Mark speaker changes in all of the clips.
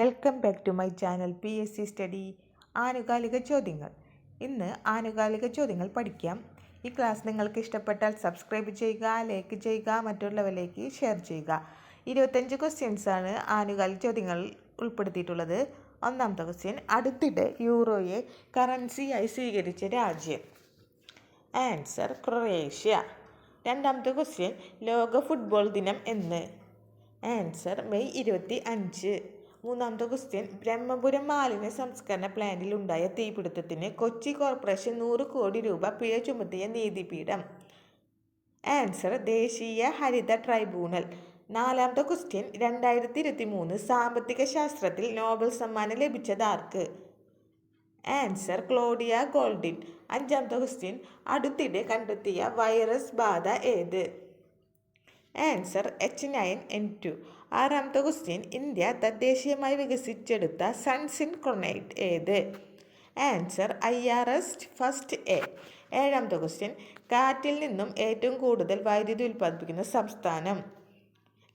Speaker 1: Welcome back to my channel P S C study ആനുകാലിക ചോദ്യങ്ങൾ. ഇന്ന് ആനുകാലിക ചോദ്യങ്ങൾ പഠിക്കാം. ഈ ക്ലാസ് നിങ്ങൾക്ക് ഇഷ്ടപ്പെട്ടാൽ സബ്സ്ക്രൈബ് ചെയ്യുക ലൈക്ക് ചെയ്യുക മറ്റുള്ളവരിലേക്ക് ഷെയർ ചെയ്യുക. ഇരുപത്തഞ്ച് ആണ് ആനുകാലിക ചോദ്യങ്ങൾ ഉൾപ്പെടുത്തിയിട്ടുള്ളത്. ഒന്നാമത്തെ ക്വസ്റ്റ്യൻ അടുത്തിടെ യൂറോയെ കറൻസിയായി സ്വീകരിച്ച രാജ്യം. ആൻസർ ക്രൊയേഷ്യ രണ്ടാമത്തെ ക്വസ്റ്റ്യൻ ലോക ഫുട്ബോൾ ദിനം എന്ന്. ആൻസർ മെയ് ഇരുപത്തി അഞ്ച് മൂന്നാമത്തെ ക്വസ്റ്റ്യൻ ബ്രഹ്മപുരം മാലിന്യ സംസ്കരണ പ്ലാന്റിൽ ഉണ്ടായ തീപിടുത്തത്തിന് കൊച്ചി കോർപ്പറേഷൻ നൂറ് കോടി രൂപ പിഴ ചുമത്തിയ നീതിപീഠം. ആൻസർ ദേശീയ ഹരിത ട്രൈബ്യൂണൽ നാലാമത്തെ ക്വസ്റ്റ്യൻ രണ്ടായിരത്തി ഇരുപത്തി മൂന്ന് സാമ്പത്തിക ശാസ്ത്രത്തിൽ നോബൽ സമ്മാനം ലഭിച്ചത് ആർക്ക് ആൻസർ ക്ലോഡിയ ഗോൾഡിൻ. അഞ്ചാമത്തെ ക്വസ്റ്റ്യൻ അടുത്തിടെ കണ്ടെത്തിയ വൈറസ് ബാധ ഏത്? Answer H nine N two ആറാമത്തെ ക്വസ്റ്റ്യൻ ഇന്ത്യ തദ്ദേശീയമായി വികസിച്ചെടുത്ത സൺസിൻ ക്രൊണൈറ്റ് ഏത്? Answer I R S first A ഏഴാമത്തെ ക്വസ്റ്റ്യൻ കാറ്റിൽ നിന്നും ഏറ്റവും കൂടുതൽ വൈദ്യുതി ഉൽപ്പാദിപ്പിക്കുന്ന സംസ്ഥാനം?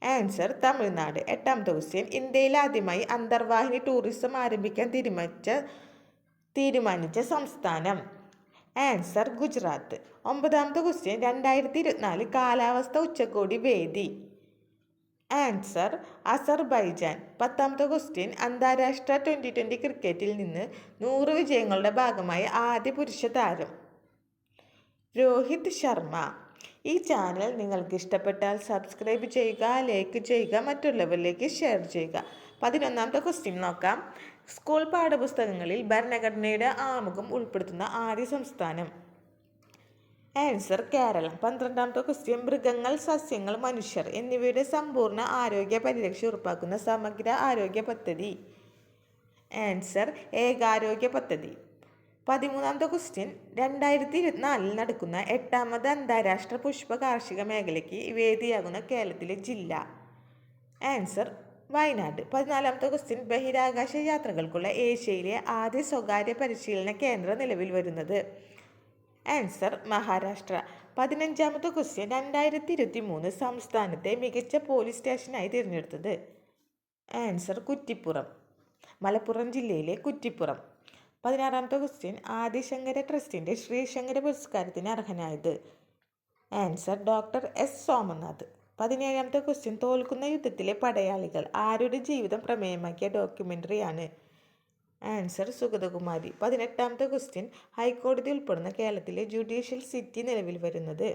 Speaker 1: ആൻസർ തമിഴ്നാട്. എട്ടാമത്തെ ക്വസ്റ്റ്യൻ ഇന്ത്യയിൽ ആദ്യമായി അന്തർവാഹിനി ടൂറിസം ആരംഭിക്കാൻ തീരുമാനിച്ച തീരുമാനിച്ച സംസ്ഥാനം? ആൻസർ ഗുജറാത്ത്. ഒമ്പതാമത്തെ ക്വസ്റ്റ്യൻ രണ്ടായിരത്തി ഇരുപത്തിനാല് കാലാവസ്ഥ ഉച്ചകോടി വേദി. Answer Azerbaijan. പത്താമത്തെ ക്വസ്റ്റ്യൻ അന്താരാഷ്ട്ര ട്വന്റി ട്വന്റി ക്രിക്കറ്റിൽ നിന്ന് നൂറ് വിജയങ്ങളുടെ ഭാഗമായി ആദ്യ പുരുഷ താരം. രോഹിത് ശർമ്മ. ഈ ചാനൽ നിങ്ങൾക്ക് ഇഷ്ടപ്പെട്ടാൽ സബ്സ്ക്രൈബ് ചെയ്യുക ലൈക്ക് ചെയ്യുക മറ്റുള്ളവരിലേക്ക് ഷെയർ ചെയ്യുക. പതിനൊന്നാമത്തെ ക്വസ്റ്റ്യൻ നോക്കാം. സ്കൂൾ പാഠപുസ്തകങ്ങളിൽ ഭരണഘടനയുടെ ആമുഖം ഉൾപ്പെടുത്തുന്ന ആദ്യ സംസ്ഥാനം. ആൻസർ കേരളം. പന്ത്രണ്ടാമത്തെ ക്വസ്റ്റ്യൻ മൃഗങ്ങൾ സസ്യങ്ങൾ മനുഷ്യർ എന്നിവയുടെ സമ്പൂർണ ആരോഗ്യ പരിരക്ഷ ഉറപ്പാക്കുന്ന സമഗ്ര ആരോഗ്യ പദ്ധതി. ആൻസർ ഏകാരോഗ്യ പദ്ധതി. പതിമൂന്നാമത്തെ ക്വസ്റ്റ്യൻ രണ്ടായിരത്തി ഇരുപത്തിനാലിൽ നടക്കുന്ന എട്ടാമത് അന്താരാഷ്ട്ര പുഷ്പ കാർഷിക മേഖലയ്ക്ക് വേദിയാകുന്ന കേരളത്തിലെ ജില്ല. ആൻസർ വയനാട്. പതിനാലാമത്തെ ക്വസ്റ്റ്യൻ ബഹിരാകാശ യാത്രകൾക്കുള്ള ഏഷ്യയിലെ ആദ്യ സ്വകാര്യ പരിശീലന കേന്ദ്രം നിലവിൽ വരുന്നത്? ആൻസർ മഹാരാഷ്ട്ര. പതിനഞ്ചാമത്തെ ക്വസ്റ്റ്യൻ രണ്ടായിരത്തി ഇരുപത്തി മൂന്ന് സംസ്ഥാനത്തെ മികച്ച പോലീസ് സ്റ്റേഷനായി തിരഞ്ഞെടുത്തത്? ആൻസർ കുറ്റിപ്പുറം. മലപ്പുറം ജില്ലയിലെ കുറ്റിപ്പുറം. പതിനാറാമത്തെ ക്വസ്റ്റ്യൻ ആദിശങ്കര ട്രസ്റ്റിന്റെ ശ്രീശങ്കര പുരസ്കാരത്തിന് അർഹനായത്? Answer doctor S. സോമനാഥ്. പതിനേഴാമത്തെ ക്വസ്റ്റ്യൻ തോൽക്കുന്ന യുദ്ധത്തിലെ പടയാളികൾ ആരുടെ ജീവിതം പ്രമേയമാക്കിയ ഡോക്യുമെന്ററിയാണ്? ആൻസർ സുഗതകുമാരി. പതിനെട്ടാമത്തെ ക്വസ്റ്റ്യൻ ഹൈക്കോടതി ഉൾപ്പെടുന്ന കേരളത്തിലെ ജുഡീഷ്യൽ സിറ്റി നിലവിൽ വരുന്നത്?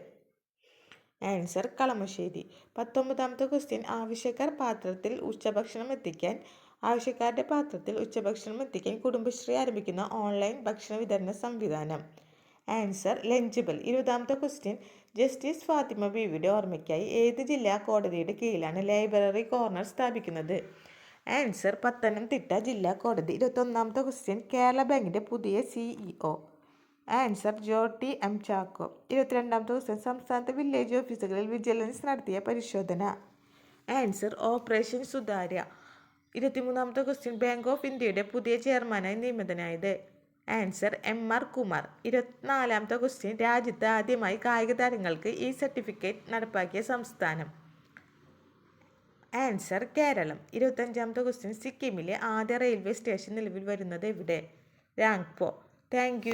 Speaker 1: ആൻസർ കളമശ്ശേരി. പത്തൊമ്പതാമത്തെ ക്വസ്റ്റ്യൻ ആവശ്യക്കാർ പാത്രത്തിൽ ഉച്ചഭക്ഷണം എത്തിക്കാൻ ആവശ്യക്കാരുടെ പാത്രത്തിൽ ഉച്ചഭക്ഷണം എത്തിക്കാൻ കുടുംബശ്രീ ആരംഭിക്കുന്ന ഓൺലൈൻ ഭക്ഷണ വിതരണ സംവിധാനം. Answer lunch bell. ഇരുപതാമത്തെ ക്വസ്റ്റ്യൻ. ജസ്റ്റിസ് ഫാത്തിമ ബീവിയുടെ ഓർമ്മയ്ക്കായി ഏത് ജില്ലാ കോടതിയുടെ കീഴിലാണ് ലൈബ്രറി കോർണർ സ്ഥാപിക്കുന്നത്? ആൻസർ പത്തനംതിട്ട ജില്ലാ കോടതി. ഇരുപത്തൊന്നാമത്തെ ക്വസ്റ്റ്യൻ. കേരള ബാങ്കിന്റെ പുതിയ CEO answer Jo T M Chacko. ഇരുപത്തിരണ്ടാമത്തെ ക്വസ്റ്റ്യൻ. സംസ്ഥാനത്തെ വില്ലേജ് ഓഫീസുകളിൽ വിജിലൻസ് നടത്തിയ പരിശോധന. Answer operation Sutharya. ഇരുപത്തിമൂന്നാമത്തെ ക്വസ്റ്റ്യൻ. ബാങ്ക് ഓഫ് ഇന്ത്യയുടെ പുതിയ ചെയർമാനായി നിയമിതനായത്. ആൻസർ എം ആർ കുമാർ ഇരുപത്തിനാലാമത്തെ ക്വസ്റ്റ്യൻ രാജ്യത്ത് ആദ്യമായി കായിക താരങ്ങൾക്ക് ഈ സർട്ടിഫിക്കറ്റ് നടപ്പാക്കിയ സംസ്ഥാനം. ആൻസർ കേരളം. ഇരുപത്തഞ്ചാമത്തെ ക്വസ്റ്റ്യൻ സിക്കിമിലെ ആദ്യ റെയിൽവേ സ്റ്റേഷൻ നിലവിൽ വരുന്നത് എവിടെ? രാങ്പോ. താങ്ക്